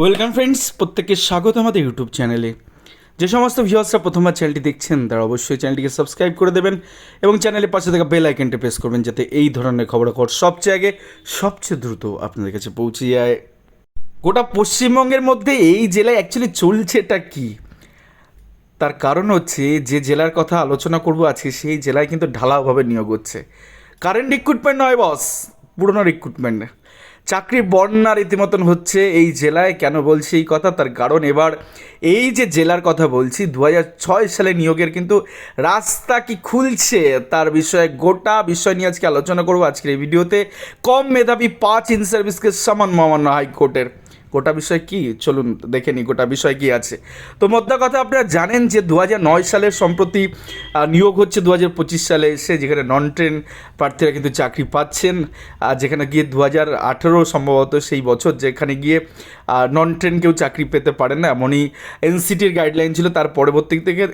Welcome friends প্রত্যেককে স্বাগত আমাদের ইউটিউব চ্যানেলে যে সমস্ত ভিউয়ার্সরা প্রথমবার চ্যানেলটি দেখছেন, তারা অবশ্যই চ্যানেলটিকে সাবস্ক্রাইব করে দেবেন এবং চ্যানেলের পাশে থাকা বেল আইকনটি প্রেস করবেন যাতে এই ধরনের খবরাখবর সবচেয়ে আগে, সবচেয়ে দ্রুত আপনাদের কাছে পৌঁছে যায়। গোটা পশ্চিমবঙ্গের মধ্যে এই জেলায় অ্যাকচুয়ালি চলছেটা কি? তার কারণ হচ্ছে, যে জেলার কথা আলোচনা করব আজকে, সেই জেলায় কিন্তু ঢালাওভাবে নিয়োগ হচ্ছে। কারেন্ট রিক্রুটমেন্ট নয় বস পুরনো রিক্রুটমেন্ট চাকরি বন্যা রীতিমতন হচ্ছে এই জেলায়। কেন বলছি এই কথা? তার কারণ এবার এই যে জেলার কথা বলছি দু ছয় সালে নিয়োগের কিন্তু রাস্তা কি খুলছে তার বিষয়ে গোটা বিষয় নিয়ে আজকে আলোচনা করব। আজকের এই ভিডিওতে কম মেধাবী পাঁচ ইন সার্ভিসকে সমান মহামান্য হাইকোর্টের। গোটা বিষয় কি? চলুন দেখে নিই গোটা বিষয় কি আছে। তো মোদ্দা কথা আপনারা জানেন যে দু নয় সালের সম্প্রতি নিয়োগ হচ্ছে দু সালে এসে যেখানে নন ট্রেন প্রার্থীরা কিন্তু চাকরি পাচ্ছেন, আর যেখানে গিয়ে দু আঠেরো সম্ভবত সেই বছর যেখানে গিয়ে নন ট্রেন কেউ চাকরি পেতে পারেন না, এমনই এনসিটির গাইডলাইন ছিল। তার পরবর্তী থেকে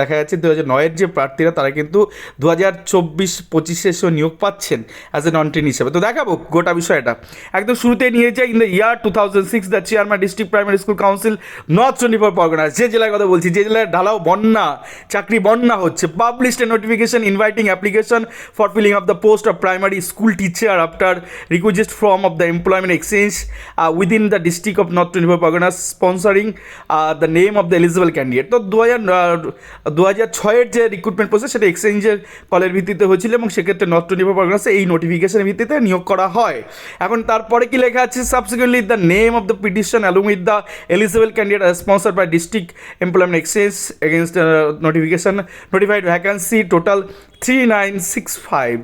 দেখা যাচ্ছে দু হাজার নয়ের যে প্রার্থীরা তারা কিন্তু দু হাজার চব্বিশ পঁচিশে এসেও নিয়োগ পাচ্ছেন অ্যাজ এ নন ট্রেন হিসেবে। তো দেখাবো গোটা বিষয়টা। একদম শুরুতে নিয়ে যাই in the year two thousand six the chairman district primary school council north four Pargana যে জেলার কথা বলছি, যে জেলায় ঢালাও বন্যা, চাকরি বন্যা হচ্ছে published a notification inviting application for filling of the post of primary school teacher after requisition form of the employment exchange within the district of north four Pargana sponsoring the name of the eligible candidate তো দু হাজার দু হাজার ছয়ের যে recruitment process সেটা এক্সচেঞ্জের কলের ভিত্তিতে হয়েছিল এবং সেক্ষেত্রে নর্থ ফোর পরগনাসে এই নোটিফিকেশনের ভিত্তিতে নিয়োগ করা হয়। এখন তারপরে কি লেখা আছে? Subsequently the name of the petition along with the eligible candidate sponsor by district employment exchange against notification notified vacancy total three nine six five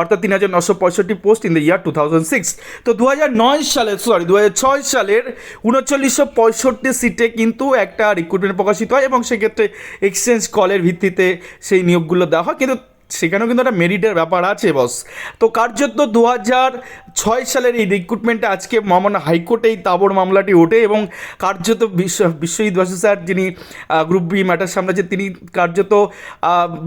অর্থাৎ তিন হাজার নশো পঁয়ষট্টি post in the year two thousand six তো দু হাজার নয় সালে সরি দু ছয় সালের উনচল্লিশশো পঁয়ষট্টি সিটে কিন্তু একটা রিক্রুটমেন্ট প্রকাশিত হয় এবং সেক্ষেত্রে এক্সচেঞ্জ কলের ভিত্তিতে সেই নিয়োগগুলো দেওয়া হয়। কিন্তু সেখানেও কিন্তু একটা মেরিটের ব্যাপার আছে বস তো কার্যত দু হাজার ছয় সালের এই রিক্রুটমেন্টে আজকে মামন হাইকোর্টে এই তাবর মামলাটি ওঠে এবং কার্যত বিশ্ব, বিশ্বজিৎ বাসু স্যার, যিনি গ্রুপ বি ম্যাটার সামলাচ্ছেন, তিনি কার্যত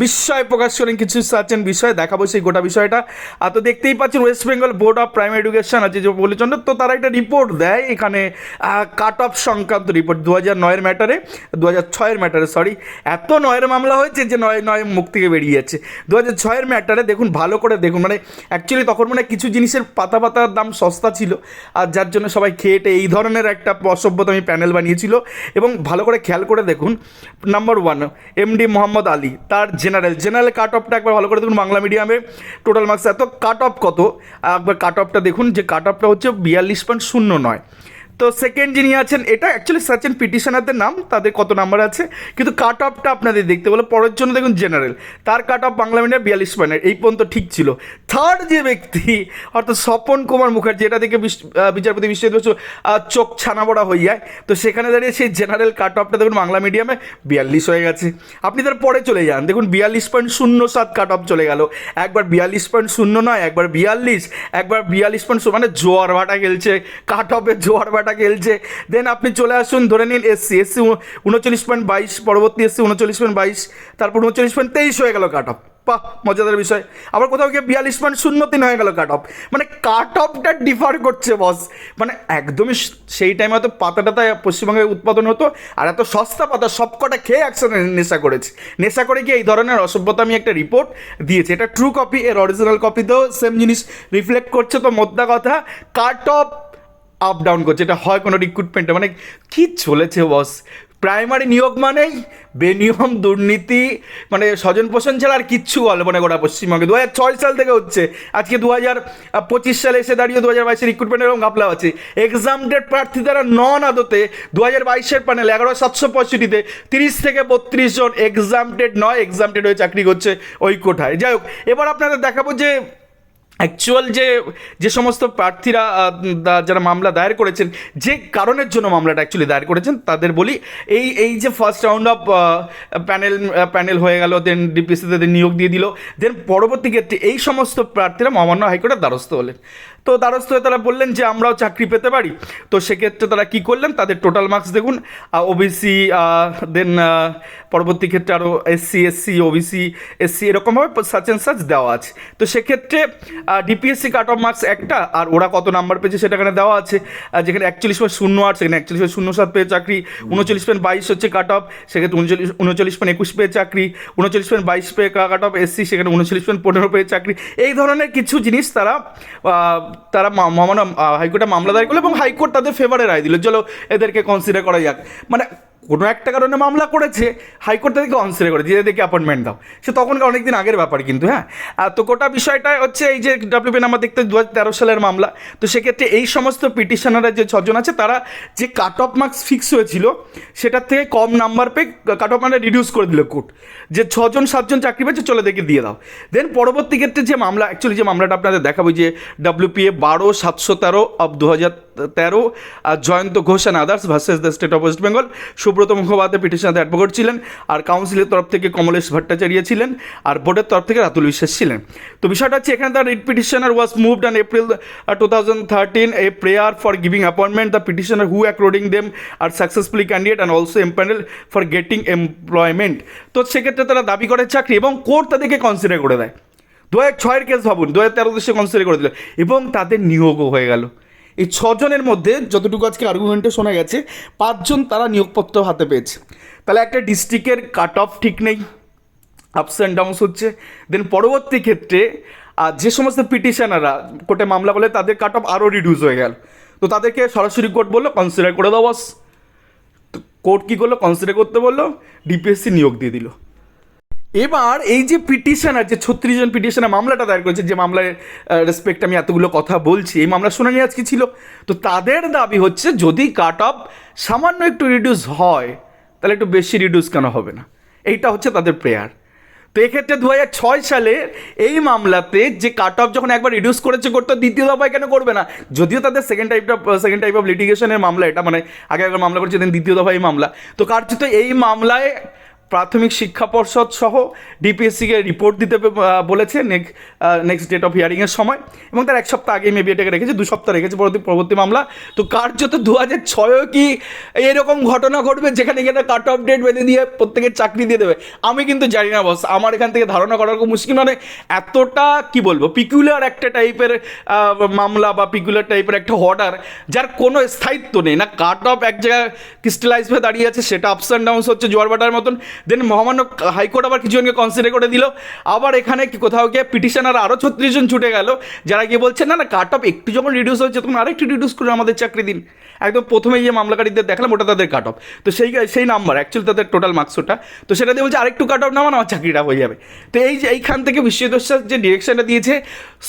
বিস্ময় প্রকাশ করেন, কিছু সার্চেন বিষয়, দেখাবো সেই গোটা বিষয়টা। আর তো দেখতেই পাচ্ছেন West Bengal board of primary education আছে, যে বলেছেন, তো তারা একটা রিপোর্ট দেয় এখানে কাট অফ সংক্রান্ত রিপোর্ট দু হাজার নয়ের ম্যাটারে দু হাজার ছয়ের ম্যাটারে সরি এত নয়ের মামলা হয়েছে যে নয় নয় মুখ থেকে বেরিয়ে যাচ্ছে। দু হাজার ছয়ের ম্যাটারে দেখুন, ভালো করে দেখুন। মানে অ্যাকচুয়ালি তখন মানে কিছু জিনিসের পাতা পাতার দাম সস্তা ছিল, আর যার জন্য সবাই খেয়েটে এই ধরনের একটা অসভ্যতামী প্যানেল বানিয়েছিল। এবং ভালো করে খেয়াল করে দেখুন number one MD Mohammad Ali, তার জেনারেল জেনারেল কাট অফটা একবার ভালো করে দেখুন বাংলা মিডিয়ামে টোটাল মার্কস এত কাট অফ কত? একবার কাট অফটা দেখুন, যে কাট অফটা হচ্ছে বিয়াল্লিশ পয়েন্ট শূন্য নয়। তো সেকেন্ড যিনি আছেন, এটা অ্যাকচুয়ালি সার্চেন পিটিশনারদের নাম, তাদের কত নাম্বার আছে? কিন্তু কাট অফটা আপনাদের দেখতে বলে, পরের জন্য দেখুন জেনারেল তার কাট অফ বাংলা মিডিয়াম বিয়াল্লিশ পয়েন্ট এই পর্যন্ত ঠিক ছিল। থার্ড যে ব্যক্তি, অর্থাৎ স্বপন কুমার মুখার্জি, এটা বিশ- বিচারপতি বিশ্বজিৎ বসু চোখ ছানা বড়া হয়ে যায় তো সেখানে দাঁড়িয়ে সেই জেনারেল কাট অফটা দেখুন বাংলা মিডিয়ামে বিয়াল্লিশ হয়ে গেছে। আপনি তার পরে চলে যান। দেখুন বিয়াল্লিশ পয়েন্ট শূন্য সাত কাট অফ চলে গেল। একবার বিয়াল্লিশ পয়েন্ট শূন্য নয়, একবার বিয়াল্লিশ একবার বিয়াল্লিশ পয়েন্ট মানে জোয়ার ভাটা খেলছে। কাট অফে জোয়ার ভাটা খেলছে দেন আপনি চলে আসুন, ধরে নিন এসসি এসসি উনচল্লিশ পয়েন্ট বাইশ, পরবর্তী এসসি উনচল্লিশ পয়েন্ট বাইশ, তারপর উনচল্লিশ পয়েন্ট তেইশ হয়ে গেল কাট অফ বাহ, মজাদার বিষয়। আবার কোথাও গিয়ে বিয়াল্লিশ পয়েন্ট শূন্য তিন হয়ে গেল কাট অফ মানে কাট অফটা ডিফার করছে বস মানে একদমই সেই টাইমে হয়তো পাতা টাতা পশ্চিমবঙ্গে উৎপাদন হতো, আর এত সস্তা পাতা সবকটা খেয়ে একসাথে নেশা করেছে। নেশা করে গিয়ে এই ধরনের অসভ্যতা আমি একটা রিপোর্ট দিয়েছি। এটা ট্রু কপি এর অরিজিনাল কপিতেও সেম জিনিস রিফ্লেক্ট করছে, তো মোদ্দা কথা কাট অফ আপ ডাউন করছে। এটা হয় কোনো রিক্রুটমেন্টে মানে কি চলেছে বস প্রাইমারি নিয়োগ মানেই বেনিয়ম, দুর্নীতি মানে স্বজন পোষণ ছাড়া আর কিচ্ছু বলব না গোটা পশ্চিমবঙ্গে। দু হাজার ছয় সাল থেকে হচ্ছে। আজকে দু হাজার পঁচিশ সালে এসে দাঁড়িয়ে দু হাজার বাইশে রিক্রুটমেন্ট এবং গাপলা আছে। এক্সামটেড প্রার্থী দ্বারা নন আদতে দু হাজার বাইশের প্যানেল এগারো সাতশো পঁয়ষট্টিতে তিরিশ থেকে বত্রিশ জন এক্সামটেড নয় এক্সামটেড হয়ে চাকরি করছে ওই কোঠায়। যাই হোক, এবার আপনাদের দেখাবো যে অ্যাকচুয়াল যে যে সমস্ত প্রার্থীরা যারা মামলা দায়ের করেছেন, যে কারণের জন্য মামলাটা অ্যাকচুয়ালি দায়ের করেছেন, তাদের বলি, এই এই যে first round of panel panel হয়ে গেল দেন ডিপিসি তাদের নিয়োগ দিয়ে দিল দেন পরবর্তী ক্ষেত্রে এই সমস্ত প্রার্থীরা মহামান্য হাইকোর্টের দ্বারস্থ হলেন। তো দ্বারস্থ হয়ে তারা বললেন যে আমরাও চাকরি পেতে পারি। তো সেক্ষেত্রে তারা কি করলেন? তাদের টোটাল মার্কস দেখুন ওবিসি দেন পরবর্তী ক্ষেত্রে আরও এসসি এসসি ওবিসি এসসি এরকমভাবে সার্চ অ্যান্ড সার্চ দেওয়া আছে। তো সেক্ষেত্রে ডিপিএসসি কাট অফ মার্কস একটা, আর ওরা কত নাম্বার পেয়েছে সেটা এখানে দেওয়া আছে। যেখানে একচল্লিশ পয়েন্ট শূন্য আট, সেখানে একচল্লিশ পয়েন্ট শূন্য সাত পেয়ে চাকরি। উনচল্লিশ পয়েন্ট বাইশ হচ্ছে কাট অফ সেক্ষেত্রে উনচল্লিশ উনচল্লিশ পয়েন্ট একুশ পেয়ে চাকরি। উনচল্লিশ পয়েন্ট বাইশ পেয়ে কাট অফ এসসি সেখানে উনচল্লিশ পয়েন্ট পনেরো পেয়ে চাকরি। এই ধরনের কিছু জিনিস তারা তারা মহামান্য হাইকোর্টে মামলা দায়ের করল এবং হাইকোর্ট তাদের ফেভারে রায় দিল। চলো এদেরকে কনসিডার করা যাক। মানে কোনো একটা কারণে মামলা করেছে, হাইকোর্ট তাদেরকে অনসারে করে যে এদেরকে অ্যাপয়েন্টমেন্ট দাও। সে তখনকার অনেক দিন আগের ব্যাপার কিন্তু হ্যাঁ? তো গোটা বিষয়টা হচ্ছে এই যে ডাব্লিউপি নাম্বার দেখতে দু তেরো সালের মামলা। তো সেক্ষেত্রে এই সমস্ত পিটিশনাররা যে ছজন আছে, তারা যে কাট অফ মার্কস ফিক্স হয়েছিল, সেটার থেকে কম নাম্বার পেয়ে কাট অফ মানে রিডিউস করে দিল কোর্ট। যে ছজন, সাতজন চাকরি পেয়েছে, চলে দেখে দিয়ে দাও। দেন পরবর্তী ক্ষেত্রে যে মামলা অ্যাকচুয়ালি যে মামলাটা আপনাদের দেখাবো যে ডাব্লিউপিএ বারো, সাতশো তেরো অফ দু হাজার তেরো, আর Joyanta Ghosh and others versus the state of West Bengal Subrata Mukhopadhyay petitioner advocate ছিলেন, আর কাউন্সিলের তরফ থেকে কমলেশ ভট্টাচার্য ছিলেন, আর বোর্ডের তরফ থেকে রাতুল বিশ্বাস ছিলেন। তো বিষয়টা হচ্ছে এখানে the writ petitioner was moved on April two thousand thirteen a prayer for giving appointment the petitioner who according them are successfully candidate and also empanel for getting employment তো সেক্ষেত্রে তারা দাবি করে চাকরি এবং কোর্ট তাদেরকে কনসিডার করে দেয়। দু হাজার ছয়ের কেস ভাবুন, দু হাজার তেরোতে সে কনসিডার করে দিল এবং তাদের নিয়োগও হয়ে গেল। এই ছজনের মধ্যে যতটুকু আজকে আর্গুমেন্টে শোনা গেছে, পাঁচজন তারা নিয়োগপত্র হাতে পেয়েছে। তাহলে একটা ডিস্ট্রিক্টের কাট অফ ঠিক নেই আপস অ্যান্ড ডাউনস হচ্ছে। দেন পরবর্তী ক্ষেত্রে আর যে সমস্ত পিটিশনাররা কোর্টে মামলা বলে তাদের কাট অফ আরও রিডিউস হয়ে গেল। তো তাদেরকে সরাসরি কোর্ট বলল কনসিডার করে দাও বস তো কোর্ট কী করল? কনসিডার করতে বলল ডিপিএসসি নিয়োগ দিয়ে দিল। এবার এই যে পিটিশনার যে ছত্রিশ জন পিটিশনার মামলাটা দায়ের করেছে, যে মামলার রেসপেক্ট আমি এতগুলো কথা বলছি, এই মামলা শুনানি আজকে ছিল? তো তাদের দাবি হচ্ছে, যদি কাট অফ সামান্য একটু রিডিউস হয়, তাহলে একটু বেশি রিডিউস কেন হবে না? এইটা হচ্ছে তাদের প্রেয়ার তো এক্ষেত্রে দু হাজার ছয় সালে এই মামলাতে যে কাট অফ যখন একবার রিডিউস করেছে করতে দ্বিতীয় দফায় কেন করবে না? যদিও তাদের সেকেন্ড টাইপটা সেকেন্ড টাইপ অফ লিটিগেশনের মামলা এটা মানে আগে একবার মামলা করেছে দ্বিতীয় দফায় এই মামলা। তো কার্যত এই মামলায় প্রাথমিক শিক্ষা পর্ষদ সহ ডিপিএসসিকে রিপোর্ট দিতে বলেছে নেক্সট নেক্সট ডেট অফ হিয়ারিংয়ের সময়। এবং তার এক সপ্তাহ আগে মেবি এটাকে রেখেছে, দু সপ্তাহ রেখেছে পরবর্তী পরবর্তী মামলা। তো কার্যত দু হাজার ছয়ও কি এরকম ঘটনা ঘটবে যেখানে এখানে কাট অফ ডেট বেঁধে দিয়ে প্রত্যেকের চাকরি দিয়ে দেবে? আমি কিন্তু জানি না বস আমার এখান থেকে ধারণা করার খুব মুশকিল মানে এতটা, কি বলব পিকুলার একটা টাইপের মামলা বা পিকুলার টাইপের একটা অর্ডার যার কোনো স্থায়িত্ব নেই। না কাট অফ এক জায়গায় ক্রিস্টালাইজ হয়ে দাঁড়িয়ে আছে, সেটা আপস অ্যান্ড ডাউনস হচ্ছে জোয়ার বাটার মতন। দেন মহামান্য হাইকোর্ট আবার কিছুজনকে কনসিডার করে দিল। আবার এখানে কোথাও গিয়ে পিটিশনার আরও ছত্রিশ জন ছুটে গেল। যারা গিয়ে বলছে, না না কাট অফ একটু যখন রিডিউস হচ্ছে তখন আরেকটু রিডিউস করে আমাদের চাকরি দিন। একদম প্রথমে যে মামলাকারীদের দেখালাম, ওটা তাদের কাট অফ তো সেই সেই নাম্বার অ্যাকচুয়ালি তাদের টোটাল মার্কস ওটা। তো সেটা দিয়ে বলছে, আরেকটু কাট অফ নামান আমার চাকরিটা হয়ে যাবে। তো এই যে, এইখান থেকে বিশ্বদর্শার যে ডিরেকশনটা দিয়েছে,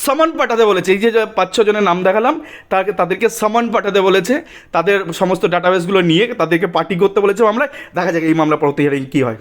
সমন পাঠাতে বলেছে। এই যে পাঁচ ছ জনের নাম দেখালাম তাকে তাদেরকে সমন পাঠাতে বলেছে। তাদের সমস্ত ডাটাবেসগুলো নিয়ে তাদেরকে পার্টি করতে বলেছে মামলায়। দেখা যাক এই মামলা পরবর্তী হিয়ারিং কী হয়।